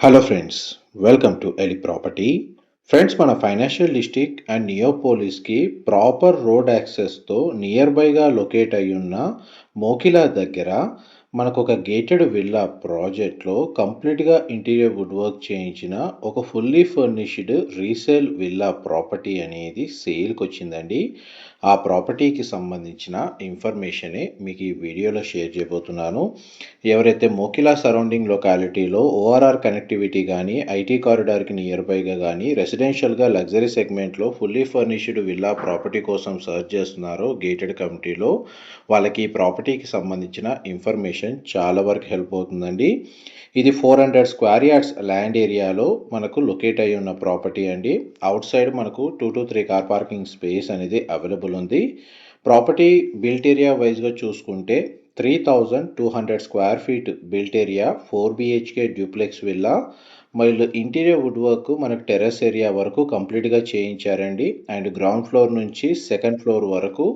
Hello friends welcome to Eli property friends మన financial district and నియోపోలిస్కి proper road యాక్సెస్తో nearby locate అయి ఉన్న మోకిలా దగ్గర మనకు ఒక గేటెడ్ విల్లా ప్రాజెక్ట్లో కంప్లీట్గా ఇంటీరియర్ వుడ్ వర్క్ చేయించిన ఒక fully furnished resale villa property అనేది సేల్కి వచ్చిందండి. ఆ ప్రాపర్టీకి సంబంధించిన ఇన్ఫర్మేషనే మీకు ఈ వీడియోలో షేర్ చేయబోతున్నాను. ఎవరైతే మోకిలా సరౌండింగ్ లొకాలిటీలో ఓఆర్ఆర్ కనెక్టివిటీ కానీ ఐటీ కారిడార్కి నియర్ బైగా కానీ రెసిడెన్షియల్గా లగ్జరీ సెగ్మెంట్లో ఫుల్లీ ఫర్నిష్డ్ విల్లా ప్రాపర్టీ కోసం సర్చ్ చేస్తున్నారో గేటెడ్ కమిటీలో వాళ్ళకి ఈ ప్రాపర్టీకి సంబంధించిన ఇన్ఫర్మేషన్ చాలా వరకు హెల్ప్ అవుతుందండి. ఇది four hundred square yards land ఏరియాలో మనకు లొకేట్ అయి ఉన్న ప్రాపర్టీ అండి. అవుట్ సైడ్ మనకు two to three car parking space అనేది అవైలబుల్ ఉంది. ప్రాపర్టీ బిల్ట్ ఏరియా వైజ్గా చూసుకుంటే three thousand two hundred square feet built area four BHK duplex villa మరియు ఇంటీరియర్ వుడ్ వర్క్ మనకు టెర్రస్ ఏరియా వరకు కంప్లీట్గా చేయించారండి. అండ్ గ్రౌండ్ ఫ్లోర్ నుంచి సెకండ్ ఫ్లోర్ వరకు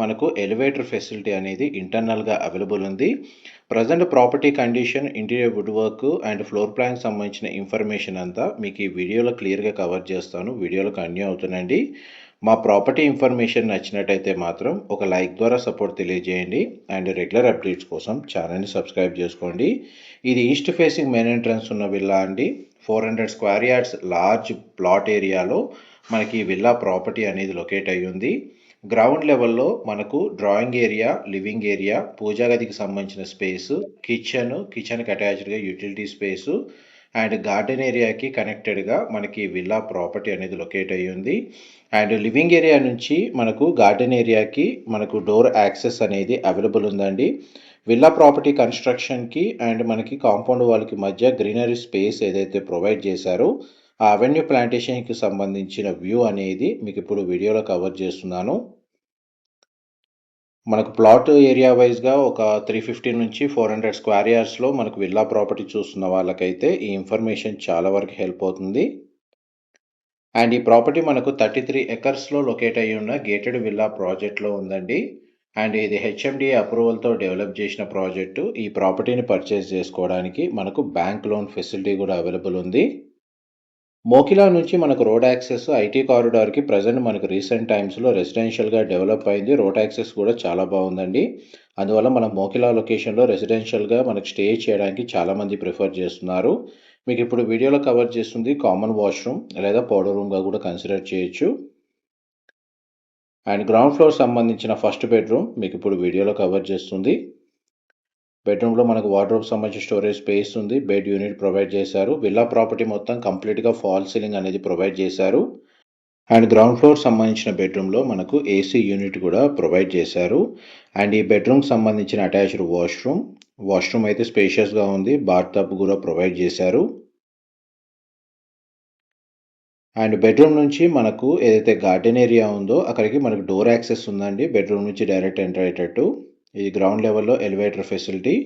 మనకు ఎలివేటర్ ఫెసిలిటీ అనేది ఇంటర్నల్గా అవైలబుల్ ఉంది. Present property condition interior wood work and floor plan సంబంధించిన ఇన్ఫర్మేషన్ అంతా మీకు ఈ వీడియోలో క్లియర్గా కవర్ చేస్తాను. వీడియోలో కంటిన్యూ అవుతుందండి మా ప్రాపర్టీ ఇన్ఫర్మేషన్ నచ్చినట్టయితే మాత్రం ఒక లైక్ ద్వారా సపోర్ట్ తెలియజేయండి అండ్ రెగ్యులర్ అప్డేట్స్ కోసం ఛానల్ని సబ్స్క్రైబ్ చేసుకోండి. ఇది ఈస్ట్ ఫేసింగ్ మెయిన్ ఎంట్రన్స్ ఉన్న విల్లా అండి. Four hundred square yards large plot ఏరియాలో మనకి విల్లా ప్రాపర్టీ అనేది లొకేట్ అయ్యి ఉంది. గ్రౌండ్ లెవెల్లో మనకు drawing area living area puja గదికి సంబంధించిన స్పేసు కిచెన్ కిచెన్కి అటాచ్డ్గా యూటిలిటీ స్పేసు అండ్ గార్డెన్ ఏరియాకి కనెక్టెడ్గా మనకి విల్లా ప్రాపర్టీ అనేది లొకేట్ అయ్యి ఉంది. అండ్ లివింగ్ ఏరియా నుంచి మనకు గార్డెన్ ఏరియాకి మనకు డోర్ యాక్సెస్ అనేది అవైలబుల్ ఉందండి. విల్లా ప్రాపర్టీ కన్స్ట్రక్షన్కి అండ్ మనకి కాంపౌండ్ వాళ్ళకి మధ్య గ్రీనరీ స్పేస్ ఏదైతే ప్రొవైడ్ చేశారో ఆ అవెన్యూ ప్లాంటేషన్కి సంబంధించిన వ్యూ అనేది మీకు ఇప్పుడు వీడియోలో కవర్ చేస్తున్నాను. మనకు ప్లాట్ ఏరియా వైజ్గా ఒక త్రీ ఫిఫ్టీ నుంచి ఫోర్ హండ్రెడ్ స్క్వేర్ యార్డ్స్లో మనకు విల్లా ప్రాపర్టీ చూస్తున్న వాళ్ళకైతే ఈ ఇన్ఫర్మేషన్ చాలా వరకు హెల్ప్ అవుతుంది. అండ్ ఈ ప్రాపర్టీ మనకు థర్టీ త్రీ ఎకర్స్లో లొకేట్ అయ్యి ఉన్న గేటెడ్ విల్లా ప్రాజెక్ట్లో ఉందండి. అండ్ ఇది హెచ్ఎండి అప్రూవల్తో డెవలప్ చేసిన ప్రాజెక్టు ఈ ప్రాపర్టీని పర్చేస్ చేసుకోవడానికి మనకు బ్యాంక్ లోన్ ఫెసిలిటీ కూడా అవైలబుల్ ఉంది. మోకిలా నుంచి మనకు రోడ్ యాక్సెస్ ఐటీ కారిడార్కి ప్రజెంట్ మనకు రీసెంట్ టైమ్స్లో రెసిడెన్షియల్గా డెవలప్ అయింది. రోడ్ యాక్సెస్ కూడా చాలా బాగుందండి. అందువల్ల మనం మోకిలా లొకేషన్లో రెసిడెన్షియల్గా మనకు స్టే చేయడానికి చాలామంది ప్రిఫర్ చేస్తున్నారు. మీకు ఇప్పుడు వీడియోలో కవర్ చేస్తుంది కామన్ వాష్రూమ్ లేదా పౌడర్ రూమ్గా కూడా కన్సిడర్ చేయొచ్చు. అండ్ గ్రౌండ్ ఫ్లోర్ సంబంధించిన ఫస్ట్ బెడ్రూమ్ మీకు ఇప్పుడు వీడియోలో కవర్ చేస్తుంది. బెడ్రూమ్లో మనకు వార్డ్రోబ్ సంబంధించిన స్టోరేజ్ స్పేస్ ఉంది. బెడ్ యూనిట్ ప్రొవైడ్ చేశారు. విల్లా ప్రాపర్టీ మొత్తం కంప్లీట్గా ఫాల్ సీలింగ్ అనేది ప్రొవైడ్ చేశారు. అండ్ గ్రౌండ్ ఫ్లోర్ సంబంధించిన బెడ్రూమ్లో మనకు ఏసీ యూనిట్ కూడా ప్రొవైడ్ చేశారు. అండ్ ఈ బెడ్రూమ్కి సంబంధించిన అటాచ్డ్ వాష్రూమ్ వాష్రూమ్ అయితే స్పేషియస్గా ఉంది. బాత్ టబ్ కూడా ప్రొవైడ్ చేశారు. అండ్ బెడ్రూమ్ నుంచి మనకు ఏదైతే గార్డెన్ ఏరియా ఉందో అక్కడికి మనకు డోర్ యాక్సెస్ ఉందండి. బెడ్రూమ్ నుంచి డైరెక్ట్ ఎంటర్ అయ్యేటట్టు. ఇది గ్రౌండ్ లెవెల్లో elevator facility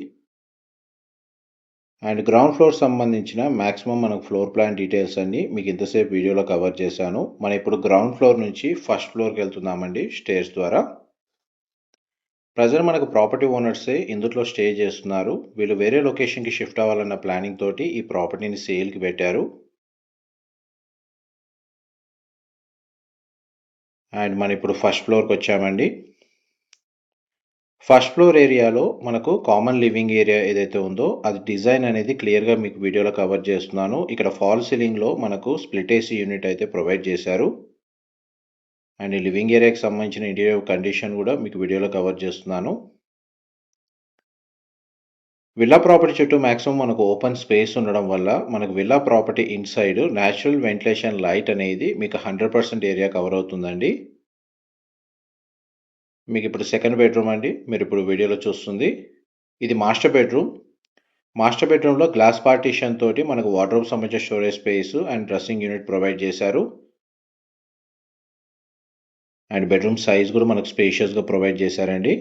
and ground floor సంబంధించిన మ్యాక్సిమం మనకు ఫ్లోర్ ప్లాన్ డీటెయిల్స్ అన్నీ మీకు ఇంతసేపు వీడియోలో కవర్ చేశాను. మనం ఇప్పుడు గ్రౌండ్ ఫ్లోర్ నుంచి ఫస్ట్ ఫ్లోర్కి వెళ్తున్నామండి స్టేర్స్ ద్వారా. ప్రజెంట్ మనకు ప్రాపర్టీ ఓనర్సే ఇందులో స్టే చేస్తున్నారు. వీళ్ళు వేరే లొకేషన్కి షిఫ్ట్ అవ్వాలన్న ప్లానింగ్ తోటి ఈ ప్రాపర్టీని సేల్కి పెట్టారు. అండ్ మనం ఇప్పుడు ఫస్ట్ ఫ్లోర్కి వచ్చామండి. ఫస్ట్ ఫ్లోర్ ఏరియాలో మనకు కామన్ లివింగ్ ఏరియా ఏదైతే ఉందో అది డిజైన్ అనేది క్లియర్గా మీకు వీడియోలో కవర్ చేస్తున్నాను. ఇక్కడ ఫాల్ సీలింగ్లో మనకు స్ప్లిట్ ఏసీ యూనిట్ అయితే ప్రొవైడ్ చేశారు. అండ్ లివింగ్ ఏరియాకి సంబంధించిన ఇంటీరియర్ కండిషన్ కూడా మీకు వీడియోలో కవర్ చేస్తున్నాను. విల్లా ప్రాపర్టీ చుట్టూ మ్యాక్సిమం మనకు ఓపెన్ స్పేస్ ఉండడం వల్ల మనకు villa property inside natural ventilation light అనేది మీకు హండ్రెడ్ పర్సెంట్ ఏరియా కవర్ అవుతుందండి. మీకు ఇప్పుడు సెకండ్ బెడ్రూమ్ అండి. మీరు ఇప్పుడు వీడియోలో చూస్తుంది. ఇది మాస్టర్ బెడ్రూమ్ మాస్టర్ బెడ్రూమ్లో గ్లాస్ పార్టీషన్ తోటి మనకు వార్డ్రోబ్ సంబంధించిన storage space and dressing unit provide చేశారు. అండ్ బెడ్రూమ్ సైజ్ కూడా మనకు స్పేషియస్గా ప్రొవైడ్ చేశారండి.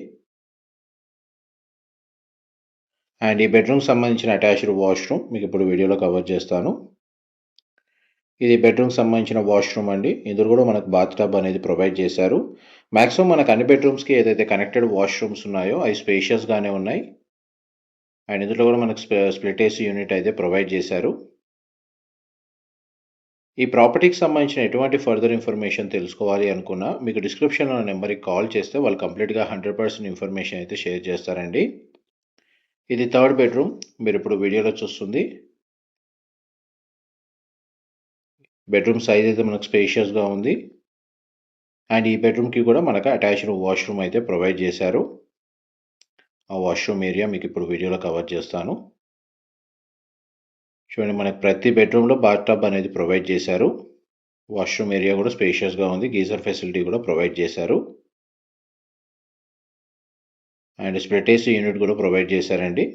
అండ్ ఈ బెడ్రూమ్ సంబంధించిన అటాచ్డ్ వాష్రూమ్ మీకు ఇప్పుడు వీడియోలో కవర్ చేస్తాను. ఇది బెడ్రూమ్ సంబంధించిన వాష్రూమ్ అండి. ఇందులో కూడా మనకు బాత్ టబ్ అనేది ప్రొవైడ్ చేశారు. మ్యాక్సిమం మనకు అన్ని బెడ్రూమ్స్కి ఏదైతే కనెక్టెడ్ వాష్రూమ్స్ ఉన్నాయో అవి స్పేషియస్గానే ఉన్నాయి. అండ్ ఇందులో కూడా మనకు స్ప్లిట్ ఏసీ యూనిట్ అయితే ప్రొవైడ్ చేశారు. ఈ ప్రాపర్టీకి సంబంధించిన ఎటువంటి ఫర్దర్ ఇన్ఫర్మేషన్ తెలుసుకోవాలి అనుకున్నా మీకు డిస్క్రిప్షన్లో ఉన్న నెంబర్కి కాల్ చేస్తే వాళ్ళు కంప్లీట్గా హండ్రెడ్ పర్సెంట్ ఇన్ఫర్మేషన్ అయితే షేర్ చేస్తారండి. ఇది థర్డ్ బెడ్రూమ్ మీరు ఇప్పుడు వీడియోలో చూస్తుంది. బెడ్రూమ్ సైజ్ అయితే మనకు స్పేషియస్గా ఉంది. అండ్ ఈ బెడ్రూమ్కి కూడా మనకు అటాచ్డ్ వాష్రూమ్ అయితే ప్రొవైడ్ చేశారు. ఆ వాష్రూమ్ ఏరియా మీకు ఇప్పుడు వీడియోలో కవర్ చేస్తాను. చూడండి మనకి ప్రతి బెడ్రూమ్లో బాత్ టబ్ అనేది ప్రొవైడ్ చేశారు. వాష్రూమ్ ఏరియా కూడా స్పేషియస్గా ఉంది. గీజర్ ఫెసిలిటీ కూడా ప్రొవైడ్ చేశారు. అండ్ స్ప్లిట్ ఏసీ యూనిట్ కూడా ప్రొవైడ్ చేశారండి.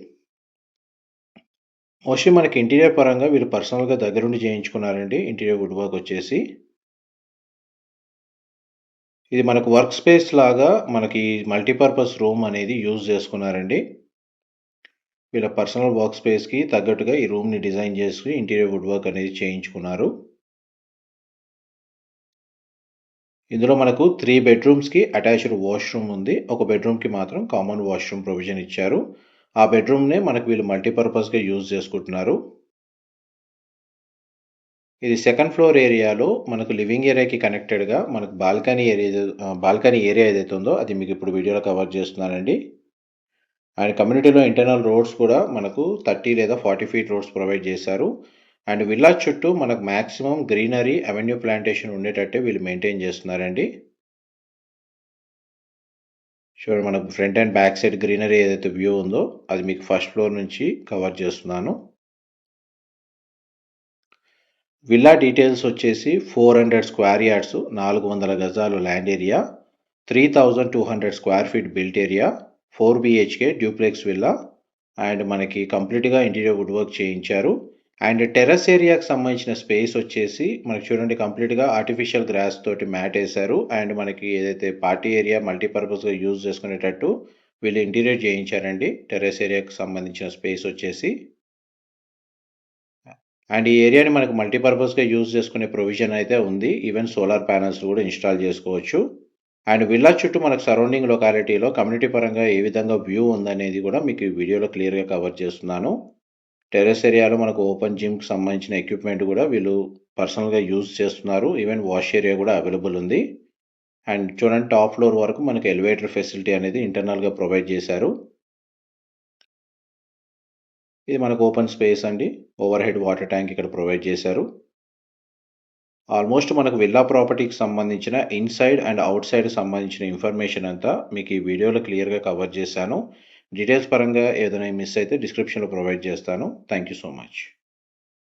మోస్ట్లీ మనకి ఇంటీరియర్ పరంగా వీళ్ళు పర్సనల్గా దగ్గరుండి చేయించుకున్నారండి. ఇంటీరియర్ వుడ్ వర్క్ వచ్చేసి. ఇది మనకు వర్క్ స్పేస్ లాగా మనకి మల్టీపర్పస్ రూమ్ అనేది యూజ్ చేసుకున్నారండి. వీళ్ళ పర్సనల్ వర్క్ స్పేస్కి తగ్గట్టుగా ఈ రూమ్ని డిజైన్ చేసుకుని ఇంటీరియర్ వుడ్ వర్క్ అనేది చేయించుకున్నారు. ఇందులో మనకు త్రీ బెడ్రూమ్స్కి అటాచ్డ్ వాష్రూమ్ ఉంది. ఒక బెడ్రూమ్కి మాత్రం కామన్ వాష్రూమ్ ప్రొవిజన్ ఇచ్చారు. ఆ బెడ్రూమ్నే మనకు వీళ్ళు మల్టీపర్పస్గా యూజ్ చేసుకుంటున్నారు. ఇది సెకండ్ ఫ్లోర్ ఏరియాలో మనకు లివింగ్ ఏరియాకి కనెక్టెడ్గా మనకు బాల్కనీ ఏరియా బాల్కనీ ఏరియా ఏదైతే ఉందో అది మీకు ఇప్పుడు వీడియోలో కవర్ చేస్తున్నానండి. అండ్ కమ్యూనిటీలో ఇంటర్నల్ రోడ్స్ కూడా మనకు థర్టీ లేదా ఫార్టీ ఫీట్ రోడ్స్ ప్రొవైడ్ చేశారు. అండ్ విల్లా చుట్టూ మనకు మ్యాక్సిమం గ్రీనరీ అవెన్యూ ప్లాంటేషన్ ఉండేటట్టే వీళ్ళు మెయింటైన్ చేస్తున్నారండి. చూడండి మనకు front and back side greenery ఏదైతే వ్యూ ఉందో అది మీకు ఫస్ట్ ఫ్లోర్ నుంచి కవర్ చేస్తున్నాను. విల్లా డీటెయిల్స్ వచ్చేసి ఫోర్ హండ్రెడ్ స్క్వేర్ యార్డ్స్ నాలుగు వందల గజాలు land area three thousand two hundred square feet built area four BHK duplex villa and మనకి కంప్లీట్గా ఇంటీరియర్ వుడ్ వర్క్ చేయించారు. అండ్ టెర్రస్ ఏరియాకి సంబంధించిన స్పేస్ వచ్చేసి మనకి చూడండి కంప్లీట్గా ఆర్టిఫిషియల్ గ్రాస్ తోటి మ్యాట్ వేశారు. అండ్ మనకి ఏదైతే పార్టీ ఏరియా మల్టీపర్పస్గా యూజ్ చేసుకునేటట్టు వీళ్ళు ఇంటీరియర్ చేయించారండి. టెర్రస్ ఏరియాకి సంబంధించిన స్పేస్ వచ్చేసి. అండ్ ఈ ఏరియాని మనకు మల్టీపర్పస్గా యూజ్ చేసుకునే ప్రొవిజన్ అయితే ఉంది. ఈవెన్ సోలార్ ప్యానల్స్ కూడా ఇన్స్టాల్ చేసుకోవచ్చు. అండ్ విల్లా చుట్టూ మనకు సరౌండింగ్ లొకాలిటీలో కమ్యూనిటీ పరంగా ఏ విధంగా వ్యూ ఉందనేది కూడా మీకు ఈ వీడియోలో క్లియర్గా కవర్ చేస్తున్నాను. టెరెస్ ఏరియాలో మనకు ఓపెన్ జిమ్కి సంబంధించిన ఎక్విప్మెంట్ కూడా వీళ్ళు పర్సనల్గా యూజ్ చేస్తున్నారు. ఈవెన్ వాష్ ఏరియా కూడా అవైలబుల్ ఉంది. అండ్ చూడండి టాప్ ఫ్లోర్ వరకు మనకు ఎలివేటర్ ఫెసిలిటీ అనేది ఇంటర్నల్గా ప్రొవైడ్ చేశారు. ఇది మనకు ఓపెన్ స్పేస్ అండి. ఓవర్ హెడ్ వాటర్ ట్యాంక్ ఇక్కడ ప్రొవైడ్ చేశారు. ఆల్మోస్ట్ మనకు విల్లా ప్రాపర్టీకి సంబంధించిన ఇన్సైడ్ అండ్ అవుట్ సైడ్ సంబంధించిన ఇన్ఫర్మేషన్ అంతా మీకు ఈ వీడియోలో క్లియర్గా కవర్ చేశాను. డీటెయిల్స్ పరంగా ఏదైనా మిస్ అయితే డిస్క్రిప్షన్లో ప్రొవైడ్ చేస్తాను. Thank you so much